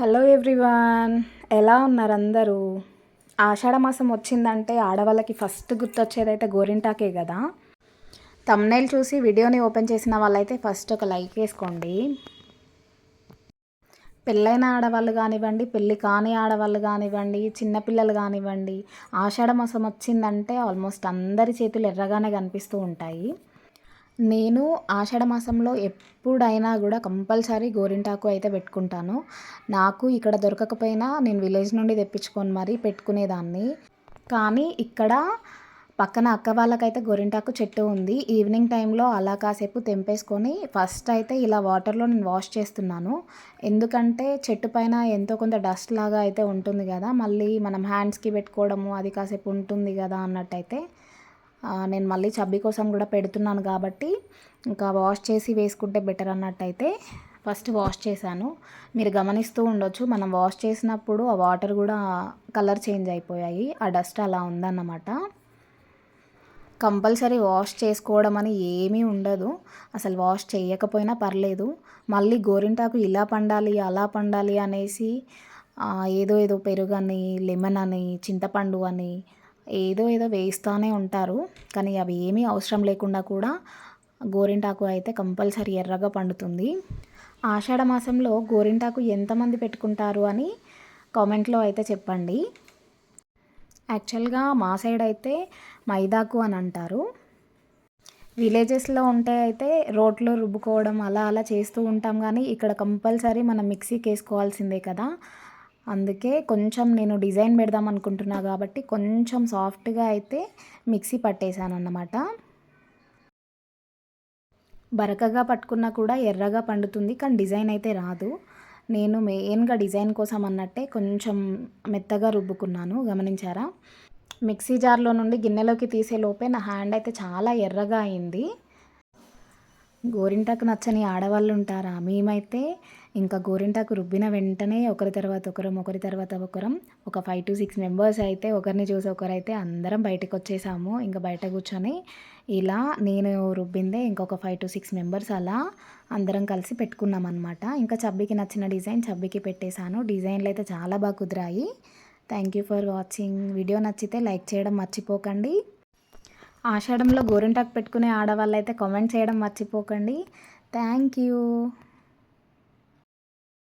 Hello everyone ఎలా ఉన్నారు అందరూ ఆషాఢ మాసం వచ్చిందంటే ఆడవాళ్ళకి ఫస్ట్ గుర్తొచ్చేదైతే గోరింటాకే కదా. తమ్నైల్ చూసి వీడియోని ఓపెన్ చేసిన వాళ్ళైతే ఫస్ట్ ఒక లైక్ వేసుకోండి. పెళ్ళైన ఆడవాళ్ళు కానివ్వండి పెళ్ళి కాని ఆడవాళ్ళు కానివ్వండి చిన్నపిల్లలు కానివ్వండి ఆషాఢ మాసం వచ్చిందంటే ఆల్మోస్ట్ అందరి చేతులు ఎర్రగానే కనిపిస్తూ ఉంటాయి. నేను ఆషాఢ మాసంలో ఎప్పుడైనా కూడా కంపల్సరీ గోరింటాకు అయితే పెట్టుకుంటాను. నాకు ఇక్కడ దొరకకపోయినా నేను విలేజ్ నుండి తెప్పించుకొని మరీ పెట్టుకునేదాన్ని. కానీ ఇక్కడ పక్కన అక్క వాళ్ళకైతే గోరింటాకు చెట్టు ఉంది. ఈవినింగ్ టైంలో అలా కాసేపు తెంపేసుకొని ఫస్ట్ అయితే ఇలా వాటర్లో నేను వాష్ చేస్తున్నాను. ఎందుకంటే చెట్టు పైన ఎంతో కొంత డస్ట్ లాగా అయితే ఉంటుంది కదా మళ్ళీ మనం హ్యాండ్స్కి పెట్టుకోవడము అది కాసేపు ఉంటుంది కదా అన్నట్టయితే నేను మళ్ళీ చబ్బీ కోసం కూడా పెడుతున్నాను కాబట్టి ఇంకా వాష్ చేసి వేసుకుంటే బెటర్ అన్నట్టయితే ఫస్ట్ వాష్ చేశాను. మీరు గమనిస్తూ ఉండొచ్చు మనం వాష్ చేసినప్పుడు ఆ వాటర్ కూడా కలర్ చేంజ్ అయిపోయాయి ఆ డస్ట్ అలా ఉందన్నమాట. కంపల్సరీ వాష్ చేసుకోవడం అని ఏమీ ఉండదు అసలు వాష్ చేయకపోయినా పర్లేదు. మళ్ళీ గోరింటాకు ఇలా పండాలి అలా పండాలి అనేసి ఏదో ఏదో పెరుగు అని లెమన్ అని చింతపండు అని ఏదో ఏదో వేస్తూనే ఉంటారు. కానీ అవి ఏమీ అవసరం లేకుండా కూడా గోరింటాకు అయితే కంపల్సరీ ఎర్రగా పండుతుంది. ఆషాఢ మాసంలో గోరింటాకు ఎంతమంది పెట్టుకుంటారు అని కామెంట్లో అయితే చెప్పండి. యాక్చువల్గా మా సైడ్ అయితే మైదాకు అని అంటారు. విలేజెస్లో ఉంటే అయితే రోట్లో రుబ్బుకోవడం అలా అలా చేస్తూ ఉంటాం. కానీ ఇక్కడ కంపల్సరీ మనం మిక్సీకి వేసుకోవాల్సిందే కదా. అందుకే కొంచెం నేను డిజైన్ పెడదాం అనుకుంటున్నా కాబట్టి కొంచెం సాఫ్ట్గా అయితే మిక్సీ పట్టేశాను అన్నమాట బరకగా పట్టుకున్నా కూడా ఎర్రగా పండుతుంది కానీ డిజైన్ అయితే రాదు. నేను మెయిన్గా డిజైన్ కోసం అన్నట్టే కొంచెం మెత్తగా రుబ్బుకున్నాను గమనించారా? మిక్సీ జార్లో నుండి గిన్నెలోకి తీసే లోపే నా హ్యాండ్ అయితే చాలా ఎర్రగా అయింది. గోరింటాకు నచ్చని ఆడవాళ్ళు ఉంటారా మేమైతే ఇంకా గోరింటాకు రుబ్బిన వెంటనే ఒకరి తర్వాత ఒకరం ఒకరి తర్వాత ఒకరం ఒక ఫైవ్ టు సిక్స్ మెంబర్స్ అయితే ఒకరిని చూసి ఒకరైతే అందరం బయటకు వచ్చేసాము ఇంకా బయట కూర్చొని ఇలా నేను రుబ్బిందే ఇంకొక ఫైవ్ టు సిక్స్ మెంబర్స్ అలా అందరం కలిసి పెట్టుకున్నాం అనమాట ఇంకా చబ్బికి నచ్చిన డిజైన్ చబ్బికి పెట్టేశాను. డిజైన్లు అయితే చాలా బాగా కుదిరాయి. Thank you for watching video నచ్చితే లైక్ చేయడం మర్చిపోకండి. ఆషాఢంలో గోరింటాకు పెట్టుకునే ఆడవాళ్ళు అయితే కామెంట్ చేయడం మర్చిపోకండి. Thank you